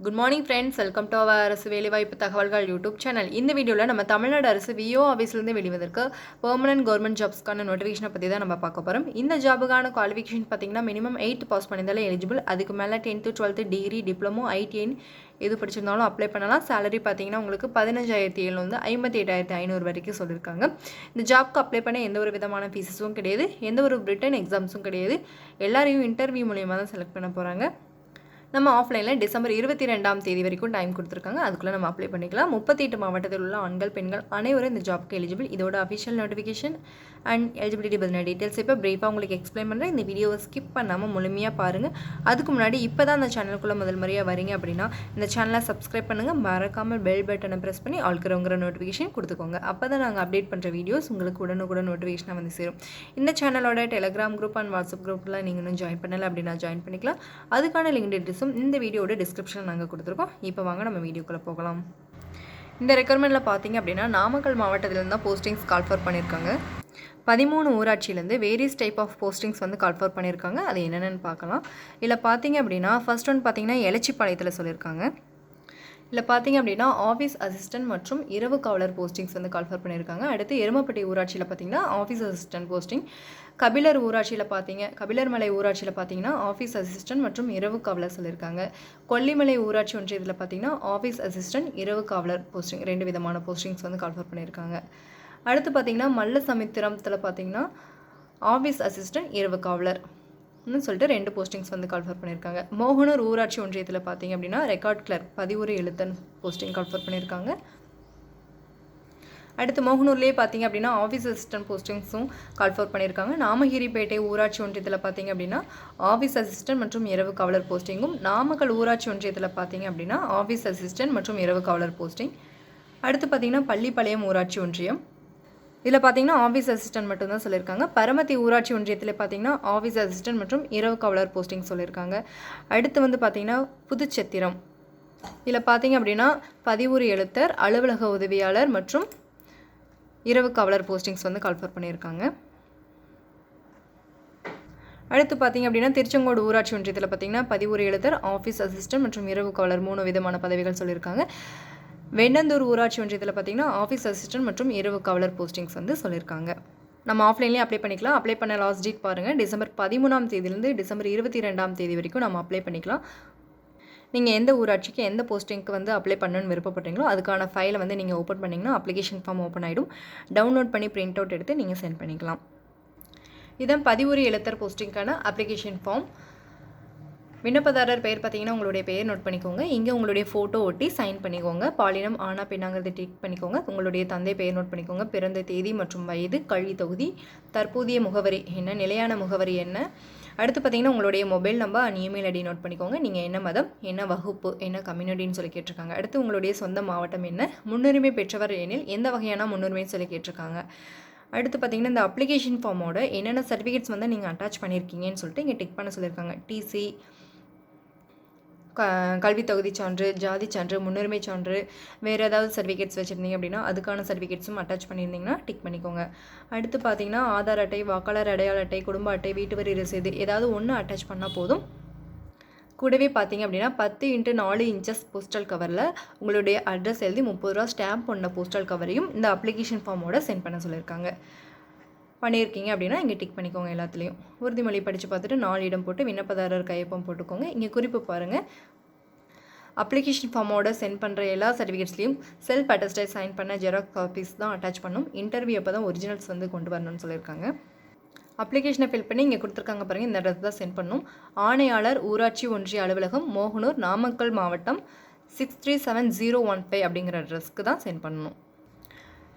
Good morning friends welcome to அவர் அரசு வேலைவாய்ப்பு தகவல்கள் யூடியூப் சேனல் இந்த வீடியோவில் நம்ம தமிழ்நாடு அரசு விஓ ஆஃபீஸ்லேருந்து வெளிவதற்கு பெர்மனன்ட் கவர்மெண்ட் ஜாப்ஸ்க்கான நோட்டிஃபிகேஷனை பற்றி தான் நம்ம பார்க்க போகிறோம் இந்த ஜாபுக்கான குவாலிஃபிகேஷன் பார்த்தீங்கன்னா மினிமம் எயித் பாஸ் பண்ணியிருந்தாலே எலிஜிபிள் அதுக்கு மேலே டென்த்து டுவெல்த்து டிகிரி டிப்ளமோ ஐடிஐன் எது படிச்சிருந்தாலும் அப்ளை பண்ணலாம். சேலரி பார்த்தீங்கன்னா உங்களுக்கு பதினஞ்சாயிரத்தி எழுநூறு ஐம்பத்தி எட்டாயிரத்தி ஐநூறு வரைக்கும் சொல்லியிருக்காங்க. இந்த ஜாப்க்கு அப்ளை பண்ண எந்த ஒரு விதமான ஃபீஸஸும் கிடையாது. எந்த ஒரு ரிட்டன் எக்ஸாம்ஸும் கிடையாது. எல்லாரையும் இன்டர்வியூ மூலியமாக தான் செலக்ட் பண்ண போகிறாங்க நம்ம ஆஃப்லைனில் டிசம்பர் இருபத்தி ரெண்டாம் தேதி வரைக்கும் டைம் கொடுத்துருக்காங்க. அதுக்குள்ளே நம்ம அப்ளை பண்ணிக்கலாம். முப்பத்தி எட்டு மாவட்டத்தில் உள்ள ஆண்கள் பெண்கள் அனைவரும் இந்த ஜாப்க்கு எலிஜிபிள் இதோட அஃபிஷியல் நோட்டிஃபிகேஷன் அண்ட் எலிஜிபிலிட்டி பற்றின டீட்டெயில்ஸ் இப்போ பிரீஃபாக உங்களுக்கு எக்ஸ்பிளைன் பண்ணுறேன் இந்த வீடியோவை ஸ்கிப் பண்ணாமல் முழுமையாக பாருங்கள் அதுக்கு முன்னாடி இப்போ தான் அந்த சேனலுக்குள்ளே முதல் முறையாக வரீங்க அப்படின்னா இந்த சேனலை சப்ஸ்கிரைப் பண்ணுங்கள் மறக்காமல் பெல் பட்டனை ப்ரெஸ் பண்ணி ஆள்கிறவங்கிற நோட்டிஃபிகேஷன் கொடுத்துக்கோங்க. அப்போ தான் நாங்கள் அப்டேட் பண்ணுற வீடியோஸ் உங்களுக்கு உடனுக்குடன் நோட்டிஃபிகேஷனாக வந்து சேரும். இந்த சேனலோட டெலிகிராம் குரூப் அண்ட் வாட்ஸ்அப் குரூப்பில் நீங்கள் இன்னும் ஜாயின் பண்ணலை அப்படின்னா ஜாயின் பண்ணிக்கலாம். அதுக்கான லிங்க் டீட்டெயில்ஸும் இந்த வீடியோட டிஸ்கிரிப்ஷனில் நாங்கள் கொடுத்துருக்கோம். இப்போ வாங்க நம்ம வீடியோக்குள்ளே போகலாம். இந்த ரெக்குயர்மெண்ட்டில் பார்த்தீங்க அப்படின்னா நாமக்கல் மாவட்டத்திலேருந்து தான் போஸ்டிங்ஸ் கால்ஃபர் பண்ணியிருக்காங்க பதிமூணு ஊராட்சியிலேருந்து வேரியஸ் டைப் ஆஃப் போஸ்டிங்ஸ் வந்து கால்ஃபர் பண்ணியிருக்காங்க அது என்னென்னு பார்க்கலாம் இதில் பார்த்தீங்க அப்படின்னா ஃபர்ஸ்ட் ஒன் பார்த்தீங்கன்னா எலச்சிப்பாளையத்தில் சொல்லியிருக்காங்க இல்லை பார்த்தீங்க அப்படின்னா ஆஃபீஸ் அசிஸ்டன்ட் மற்றும் இரவு காவலர் போஸ்டிங்ஸ் வந்து கால்ஃபர் பண்ணியிருக்காங்க. அடுத்து எருமப்பட்டி ஊராட்சியில் பார்த்தீங்கன்னா ஆஃபீஸ் அசிஸ்டன்ட் போஸ்டிங் கபிலர் ஊராட்சியில் பார்த்தீங்க கபிலர் மலை ஊராட்சியில் பார்த்தீங்கன்னா ஆஃபீஸ் அசிஸ்டன்ட் மற்றும் இரவு காவலர் சொல்லியிருக்காங்க. கொல்லிமலை ஊராட்சி ஒன்றியத்தில் பார்த்தீங்கன்னா ஆஃபீஸ் அசிஸ்டன்ட் இரவு காவலர் போஸ்டிங் ரெண்டு விதமான போஸ்டிங்ஸ் வந்து கால்ஃபர் பண்ணியிருக்காங்க. அடுத்து பார்த்தீங்கன்னா மல்ல சமுத்திரத்தில் பார்த்தீங்கன்னா ஆஃபீஸ் அசிஸ்டன்ட் இரவு காவலர். சொல்லிட்டு ரெண்டு போஸ்டிங்ஸ் வந்து கால்ஃபர் பண்ணியிருக்காங்க மோகனூர் ஊராட்சி ஒன்றியத்தில் பார்த்தீங்க அப்படின்னா ரெக்கார்ட் கிளர்க் பதிவுரை எழுத்தன் போஸ்டிங் கால்ஃபர் பண்ணியிருக்காங்க அடுத்து மோகனூர்லேயே பார்த்தீங்க அப்படின்னா ஆஃபீஸ் அசிஸ்டன்ட் போஸ்டிங்ஸும் கால்ஃபர் பண்ணியிருக்காங்க நாமகிரிப்பேட்டை ஊராட்சி ஒன்றியத்தில் பார்த்தீங்க அப்படின்னா ஆஃபீஸ் அசிஸ்டன்ட் மற்றும் இரவு காவலர் போஸ்டிங்கும் நாமக்கல் ஊராட்சி ஒன்றியத்தில் பார்த்தீங்க அப்படின்னா ஆஃபீஸ் அசிஸ்டன்ட் மற்றும் இரவு காவலர் போஸ்டிங் அடுத்து பார்த்தீங்கன்னா பள்ளிப்பாளையம் ஊராட்சி ஒன்றியம். இதில் பார்த்தீங்கன்னா ஆஃபீஸ் அசிஸ்டன்ட் மட்டும்தான் சொல்லியிருக்காங்க. பரமத்தி ஊராட்சி ஒன்றியத்தில் பார்த்தீங்கன்னா ஆஃபீஸ் அசிஸ்டன்ட் மற்றும் இரவு காவலர் போஸ்டிங் சொல்லியிருக்காங்க. அடுத்து வந்து பார்த்தீங்கன்னா புதுச்சத்திரம். இதில் பார்த்தீங்க அப்படின்னா பதிவுறு எழுத்தர் அலுவலக உதவியாளர் மற்றும் இரவு காவலர் போஸ்டிங்ஸ் வந்து கால்ஃபர் பண்ணியிருக்காங்க. அடுத்து பார்த்தீங்க அப்படின்னா திருச்செங்கோடு ஊராட்சி ஒன்றியத்தில் பார்த்தீங்கன்னா பதிவுரை எழுத்தர் ஆஃபீஸ் அசிஸ்டன்ட் மற்றும் இரவு காவலர் மூணு விதமான பதவிகள் சொல்லியிருக்காங்க. வெண்ணந்தூர் ஊராட்சி ஒன்றியத்தில் பார்த்தீங்கன்னா ஆஃபீஸ் அசிஸ்டன்ட் மற்றும் இரவு காவலர் போஸ்டிங்ஸ் வந்து சொல்லியிருக்காங்க நம்ம ஆஃப்லைன்லேயே அப்ளை பண்ணிக்கலாம். அப்ளை பண்ண லாஸ்ட் டேட் பாருங்கள் டிசம்பர் பதிமூணாம் தேதியிலேருந்து டிசம்பர் இருபத்தி ரெண்டாம் தேதி வரைக்கும் நம்ம அப்ளை பண்ணிக்கலாம். நீங்கள் எந்த ஊராட்சிக்கு எந்த போஸ்டிங்க்கு வந்து அப்ளை பண்ணணும்னு விருப்பப்பட்டீங்களோ அதுக்கான ஃபைலை வந்து நீங்கள் ஓப்பன் பண்ணிங்கன்னா அப்ளிகேஷன் ஃபார்ம் ஓப்பன் ஆகிடும் டவுன்லோட் பண்ணி பிரிண்ட் அவுட் எடுத்து நீங்கள் சென்ட் பண்ணிக்கலாம். இதான் பதிவுரி எழுத்தர் போஸ்டிங்க்கான அப்ளிகேஷன் ஃபார்ம் விண்ணப்பதாரர் பெயர் பார்த்தீங்கன்னா உங்களுடைய பெயர் நோட் பண்ணிக்கோங்க. இங்கே உங்களுடைய ஃபோட்டோ ஒட்டி சைன் பண்ணிக்கோங்க. பாலினம் ஆனா பெண்ணாங்கிறது டிக் பண்ணிக்கோங்க. உங்களுடைய தந்தை பெயர் நோட் பண்ணிக்கோங்க. பிறந்த தேதி மற்றும் வயது கல்வி தொகுதி தற்போதைய முகவரி என்ன நிலையான முகவரி என்ன. அடுத்து பார்த்தீங்கன்னா உங்களுடைய mobile number and email ID note பண்ணிக்கோங்க. நீங்கள் என்ன மதம் என்ன வகுப்பு என்ன கம்யூனிட்டின்னு சொல்லி கேட்டிருக்காங்க. அடுத்து உங்களுடைய சொந்த மாவட்டம் என்ன முன்னுரிமை பெற்றவர் எனில் எந்த வகையான முன்னுரிமைன்னு சொல்லி கேட்டிருக்காங்க. அடுத்து பார்த்தீங்கன்னா இந்த அப்ளிகேஷன் ஃபார்மோட என்னென்ன சர்டிஃபிகேட்ஸ் வந்து நீங்கள் அட்டாச் பண்ணியிருக்கீங்கன்னு சொல்லிட்டு இங்கே டிக் பண்ண சொல்லியிருக்காங்க. டிசி க கல்வி தகுதி சான்று ஜாதி சான்று முன்னுரிமை சான்று வேறு ஏதாவது சர்டிஃபிகேட்ஸ் வச்சுருந்தீங்க அப்படின்னா அதுக்கான சர்டிஃபிகேட்ஸும் அட்டாச் பண்ணியிருந்தீங்கன்னா டிக் பண்ணிக்கோங்க. அடுத்து பார்த்தீங்கன்னா ஆதார் அட்டை வாக்காளர் அடையாள அட்டை குடும்ப அட்டை வீட்டு வரி ரசீது ஏதாவது ஒன்று அட்டாச் பண்ணால் போதும். கூடவே பார்த்தீங்க அப்படின்னா பத்து இன்ட்டு நாலு இன்ச்சஸ் போஸ்டல் கவரில் உங்களுடைய அட்ரஸ் எழுதி முப்பது ரூபா ஸ்டாம்ப் பண்ண போஸ்டல் கவரையும் இந்த அப்ளிகேஷன் ஃபார்மோட சென்ட் பண்ண சொல்லியிருக்காங்க. பண்ணியிருக்கீங்க அப்படின்னா இங்கே டிக் பண்ணிக்கோங்க எல்லாத்துலேயும். உறுதிமொழி படித்து பார்த்துட்டு நாலு இடம் போட்டு விண்ணப்பதாரர் கையொப்பம் போட்டுக்கோங்க. இங்கே குறிப்பு பாருங்கள் அப்ளிகேஷன் ஃபார்மோட சென்ட் பண்ணுற எல்லா சர்டிஃபிகேட்ஸ்லையும் செல்ஃப் அட்டஸ்டை சைன் பண்ண ஜெராக்ஸ் காப்பீஸ் தான் அட்டாச் பண்ணும். இன்டர்வியூ அப்போ தான் ஒரிஜினல்ஸ் வந்து கொண்டு வரணும்னு சொல்லியிருக்காங்க. அப்ளிகேஷனை ஃபில் பண்ணி இங்கே கொடுத்துருக்காங்க பாருங்கள் இந்த அட்ரஸ் தான் சென்ட் பண்ணும். ஆணையாளர் ஊராட்சி ஒன்றிய அலுவலகம் மோகனூர் நாமக்கல் மாவட்டம் six three seven zero one five அப்படிங்கிற அட்ரஸ்க்கு தான் சென்ட் பண்ணணும்.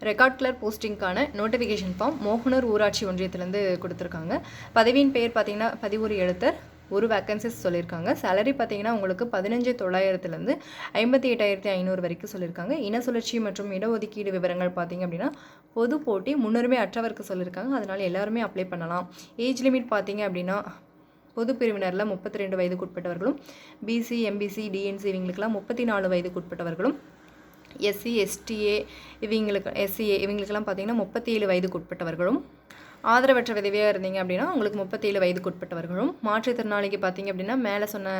ரெக்கார்ட் கிளர் போஸ்டிங்க்கான நோட்டிஃபிகேஷன் ஃபார்ம் மோகனூர் ஊராட்சி ஒன்றியத்திலேருந்து கொடுத்துருக்காங்க. பதவியின் பெயர் பார்த்தீங்கன்னா பதிவுறு எழுத்தர் ஒரு வேக்கன்சிஸ் சொல்லியிருக்காங்க. சேலரி பார்த்தீங்கன்னா உங்களுக்கு பதினஞ்சு தொள்ளாயிரத்துலேருந்து ஐம்பத்தி எட்டாயிரத்தி ஐநூறு வரைக்கும் சொல்லியிருக்காங்க. இன சுழற்சி மற்றும் இடஒதுக்கீடு விவரங்கள் பார்த்தீங்க அப்படின்னா பொது போட்டி முன்னுரிமை அற்றவருக்கு சொல்லியிருக்காங்க. அதனால் எல்லாருமே அப்ளை பண்ணலாம். ஏஜ் லிமிட் பார்த்தீங்க அப்படின்னா பொது பிரிவினரில் முப்பத்தி ரெண்டு வயதுக்குட்பட்டவர்களும் பிசி எம்பிசி டிஎன்சி இவங்களுக்கெல்லாம் முப்பத்தி நாலு வயதுக்குட்பட்டவர்களும் எஸ்சி எஸ்டிஏ இவங்களுக்கு எஸ்சிஏ இவங்களுக்கெல்லாம் பார்த்தீங்கன்னா முப்பத்தி ஏழு வயதுக்கு உட்பட்டவர்களும் ஆதரவற்ற விதவியாக இருந்தீங்க அப்படின்னா உங்களுக்கு முப்பத்தேழு வயதுக்கு உட்பட்டவர்களும் மாற்றுத்திறனாளிக்கு பார்த்தீங்க அப்படின்னா மேலே சொன்ன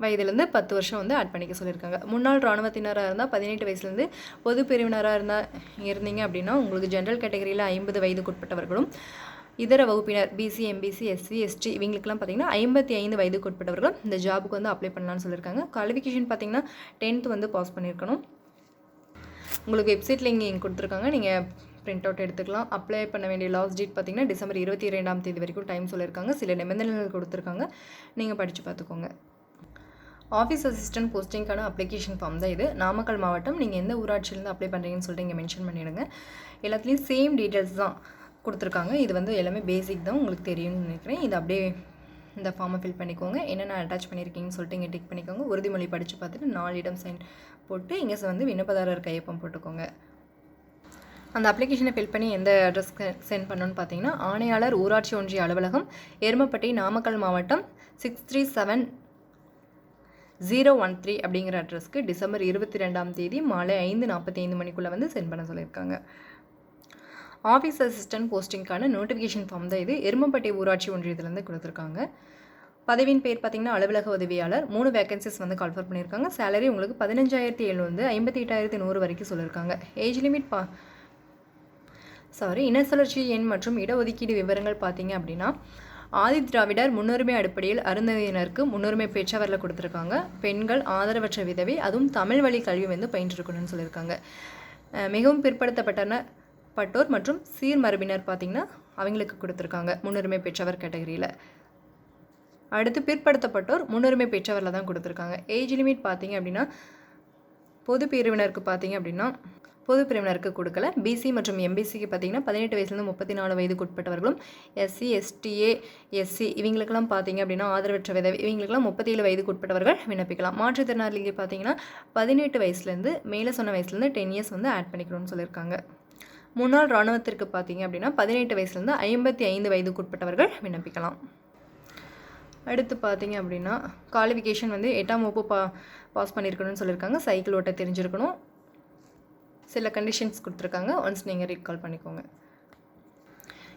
வயதுலேருந்து பத்து வருஷம் வந்து ஆட் பண்ணிக்க சொல்லியிருக்காங்க. முன்னாள் இராணுவத்தினராக இருந்தால் பதினெட்டு வயசுலேருந்து பொது பிரிவினராக இருந்தால் இருந்தீங்க அப்படின்னா உங்களுக்கு ஜென்ரல் கேட்டகரியில் ஐம்பது வயதுக்குட்பட்டவர்களும் இதர வகுப்பினர் பிசி எம்பிசி எஸ்சி எஸ்டி இவங்களுக்குலாம் பார்த்தீங்கன்னா ஐம்பத்தி ஐந்து வயதுக்குட்பட்டவர்கள் இந்த ஜாபுக்கு வந்து அப்ளை பண்ணலாம்னு சொல்லியிருக்காங்க. குவாலிஃபிகேஷன் பார்த்தீங்கன்னா டென்த் வந்து பாஸ் பண்ணியிருக்கணும். உங்களுக்கு வெப்சைட்டில் இங்கே இங்கே கொடுத்துருக்காங்க. நீங்கள் பிரிண்ட் அவுட் எடுத்துக்கலாம். அப்ளை பண்ண வேண்டிய லாஸ்ட் டேட் பார்த்தீங்கன்னா டிசம்பர் இருபத்தி ரெண்டாம் தேதி வரைக்கும் டைம் சொல்லியிருக்காங்க. சில நிபந்தனைகள் கொடுத்துருக்காங்க. நீங்கள் படித்து பார்த்துக்கோங்க. ஆஃபீஸ் அசிஸ்டன்ட் போஸ்டிங்க்கான அப்ளிகேஷன் ஃபார்ம் தான் இது. நாமக்கல் மாவட்டம். நீங்கள் எந்த ஊராட்சியிலேருந்து அப்ளை பண்ணுறீங்கன்னு சொல்லிட்டு இங்கே மென்ஷன் பண்ணிவிடுங்க எல்லாத்துலேயும் சேம் டீட்டெயில்ஸ் தான். கொடுத்துருக்காங்க. இது வந்து எல்லாமே பேசிக் தான் உங்களுக்கு தெரியும்னு நினைக்கிறேன். இது அப்படியே இந்த ஃபார்மை ஃபில் பண்ணிக்கோங்க. என்னென்ன அட்டாச் பண்ணியிருக்கீங்கன்னு சொல்லிட்டு இங்கே டிக் பண்ணிக்கோங்க. உறுதிமொழி படித்து பார்த்துட்டு நாலிடம் சைன் போட்டு இங்கே வந்து விண்ணப்பதாரர் கையொப்பம் போட்டுக்கோங்க. அந்த அப்ளிகேஷனை ஃபில் பண்ணி எந்த அட்ரஸ்க்கு சென்ட் பண்ணணும்னு பார்த்தீங்கன்னா ஆணையாளர் ஊராட்சி ஒன்றிய அலுவலகம் எருமப்பட்டி நாமக்கல் மாவட்டம் six three seven zero one three அப்படிங்கிற அட்ரஸ்க்கு டிசம்பர் இருபத்தி ரெண்டாம் தேதி மாலை ஐந்து நாற்பத்தி ஐந்து மணிக்குள்ளே வந்து சென்ட் பண்ண சொல்லியிருக்காங்க. ஆஃபீஸ் அசிஸ்டன்ட் போஸ்டிங்க்கான நோட்டிஃபிகேஷன் ஃபார்ம் தான் இது. எருமப்பட்டி ஊராட்சி ஒன்றியத்துலேருந்து கொடுத்துருக்காங்க. பதவியின் பேர் பார்த்தீங்கன்னா அலுவலக உதவியாளர். மூணு வேகன்சிஸ் வந்து கால்ஃபர் பண்ணியிருக்காங்க. சேலரி உங்களுக்கு பதினஞ்சாயிரத்தி எழுநூறு ஐம்பத்தி எட்டாயிரத்தி நூறு வரைக்கும் சொல்லியிருக்காங்க. ஏஜ் லிமிட் பா சாரி இன சுழற்சி எண் மற்றும் இடஒதுக்கீடு விவரங்கள் பார்த்தீங்க அப்படின்னா ஆதி திராவிடர் முன்னுரிமை அடிப்படையில் அருந்ததியினருக்கு முன்னுரிமை பேச்சாவரில் கொடுத்துருக்காங்க. பெண்கள் ஆதரவற்ற விதவை அதுவும் தமிழ் வழி கல்வி வந்து பயின்றிருக்கணும்னு சொல்லியிருக்காங்க. மிகவும் பிற்படுத்தப்பட்டன பட்டோர் மற்றும் சீர்மரபினர் பார்த்திங்கன்னா அவங்களுக்கு கொடுத்துருக்காங்க. முன்னுரிமை பெற்றவர் கேட்டகரியில் அடுத்து பிற்படுத்தப்பட்டோர் முன்னுரிமை பெற்றவரில் தான் கொடுத்துருக்காங்க. ஏஜ் லிமிட் பார்த்திங்க அப்படின்னா பொது பிரிவினருக்கு பார்த்தீங்க அப்படின்னா பொது பிரிவினருக்கு கொடுக்கல. பிசி மற்றும் எம்பிசிக்கு பார்த்தீங்கன்னா பதினெட்டு வயசுலேருந்து முப்பத்தி நாலு வயதுக்கு உட்பட்டவர்களும் எஸ்சி எஸ்டிஏ எஸ்சி இவங்களுக்கெல்லாம் பார்த்தீங்க அப்படின்னா ஆதரவற்ற விதவை இவங்களுக்கெல்லாம் முப்பத்தி ஏழு வயதுக்கு உட்பட்டவர்கள் விண்ணப்பிக்கலாம். மாற்றுத்திறனாளிக்கு பார்த்தீங்கன்னா பதினெட்டு வயசுலேருந்து மேலே சொன்ன வயசுலேருந்து டென் இயர்ஸ் வந்து ஆட் பண்ணிக்கணும்னு சொல்லியிருக்காங்க. முன்னாள் இராணுவத்திற்கு பார்த்தீங்க அப்படின்னா பதினெட்டு வயசுலேருந்து ஐம்பத்தி ஐந்து வயதுக்குட்பட்டவர்கள் விண்ணப்பிக்கலாம். அடுத்து பார்த்தீங்க அப்படின்னா குவாலிஃபிகேஷன் வந்து எட்டாம் வகுப்பு பா பாஸ் பண்ணியிருக்கணும்னு சொல்லியிருக்காங்க. சைக்கிள் ஓட்ட தெரிஞ்சிருக்கணும். சில கண்டிஷன்ஸ் கொடுத்துருக்காங்க. ஒன்ஸ் நீங்கள் ரீகால் பண்ணிக்கோங்க.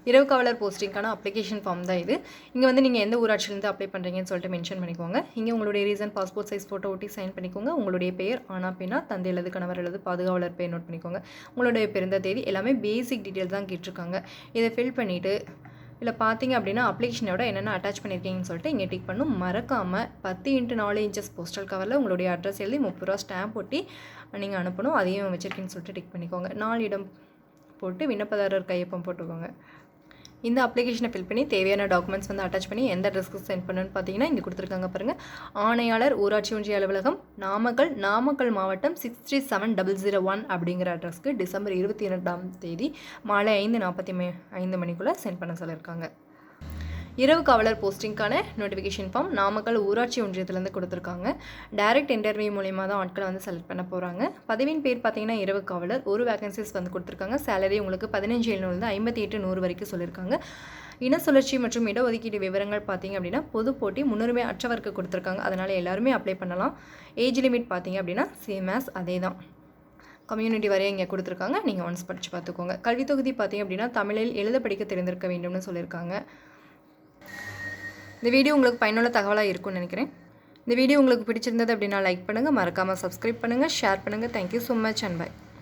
இரவு காவலர் போஸ்டிங்க்கான அப்ளிகேஷன் ஃபார்ம் தான் இது. இங்கே வந்து நீங்கள் எந்த ஊராட்சியிலேருந்து அப்ளை பண்ணுறீங்கன்னு சொல்லிட்டு மென்ஷன் பண்ணிக்கோங்க. இங்கே உங்களுடைய ரீசன் பாஸ்போர்ட் சைஸ் ஃபோட்டோ ஒட்டி சைன் பண்ணிக்கோங்க. உங்களுடைய பெயர் ஆனா பேனா தந்தை அல்லது கணவர் அல்லது பாதுகாவலர் பெயர் நோட் பண்ணிக்கோங்க. உங்களுடைய பிறந்த தேதி எல்லாமே பேசிக் டீட்டெயில் தான் கேட்டிருக்காங்க. இதை ஃபில் பண்ணிவிட்டு இல்லை பார்த்தீங்க அப்படின்னா அப்ளிகேஷனோட என்னென்ன அட்டாச் பண்ணியிருக்கீங்கன்னு சொல்லிட்டு இங்கே டிக் பண்ணும். மறக்காமல் பத்து இன்ட்டு நாலு இன்ச்சஸ் போஸ்டல் கவரில் உங்களுடைய அட்ரஸ் எழுதி முப்பது ரூபா ஸ்டாம்ப் ஒட்டி நீங்கள் அனுப்பணும். அதையும் வச்சுருக்கீங்கன்னு சொல்லிட்டு டிக் பண்ணிக்கோங்க. நாலு இடம் போட்டு விண்ணப்பதாரர் கையொப்பம் போட்டுக்கோங்க. இந்த அப்ளிகேஷனை ஃபில் பண்ணி தேவையான டாக்குமெண்ட்ஸ் வந்து அட்டாச் பண்ணி எந்த அட்ரஸ்க்கு சென்ட் பண்ணணும்னு பார்த்தீங்கன்னா இங்கே கொடுத்துருக்காங்க பாருங்கள் ஆணையாளர் ஊராட்சி ஒன்றிய அலுவலகம் நாமக்கல் நாமக்கல் மாவட்டம் six three seven double zero one அப்படிங்கிற அட்ரஸ்க்கு டிசம்பர் இருபத்தி இரண்டாம் தேதி மாலை ஐந்து நாற்பத்தி ஐந்து மணிக்குள்ளே சென்ட் பண்ண சொல்லியிருக்காங்க. இரவு காவலர் போஸ்டிங்க்கான நோட்டிஃபிகேஷன் ஃபார்ம் நாமக்கல் ஊராட்சி ஒன்றியத்துலேருந்து கொடுத்துருக்காங்க. டைரக்ட் இன்டர்வியூ மூலியமாக தான் ஆட்களை வந்து செலக்ட் பண்ண போகிறாங்க பதவியின் பேர் பார்த்தீங்கன்னா இரவு காவலர். ஒரு வேகன்சிஸ் வந்து கொடுத்துருக்காங்க. சேலரி உங்களுக்கு பதினஞ்சு எழுநூறுலேருந்து ஐம்பத்தி எட்டு நூறு வரைக்கும் சொல்லியிருக்காங்க. இன சுழற்சி மற்றும் இடஒதுக்கீடு விவரங்கள் பார்த்தீங்க அப்படின்னா பொது போட்டி முன்னுரிமை அற்றவருக்கு கொடுத்துருக்காங்க. அதனால் எல்லாருமே அப்ளை பண்ணலாம். ஏஜ் லிமிட் பார்த்தீங்க அப்படின்னா சேம் ஆஸ் அதே தான். கம்யூனிட்டி வரைய இங்கே கொடுத்துருக்காங்க. நீங்கள் ஒன்ஸ் படித்து பார்த்துக்கோங்க. கல்வி தொகுதி பார்த்தீங்க அப்படின்னா தமிழில் எழுத படிக்க தெரிந்திருக்க வேண்டும்னு சொல்லியிருக்காங்க. இந்த வீடியோ உங்களுக்கு பயனுள்ள தகவலாக இருக்கும்னு நினைக்கிறேன். இந்த வீடியோ உங்களுக்கு பிடிச்சிருந்தது அப்படின்னா லைக் பண்ணுங்கள் மறக்காமல் சப்ஸ்கிரைப் பண்ணுங்கள் ஷேர் பண்ணுங்கள் thank you so much and bye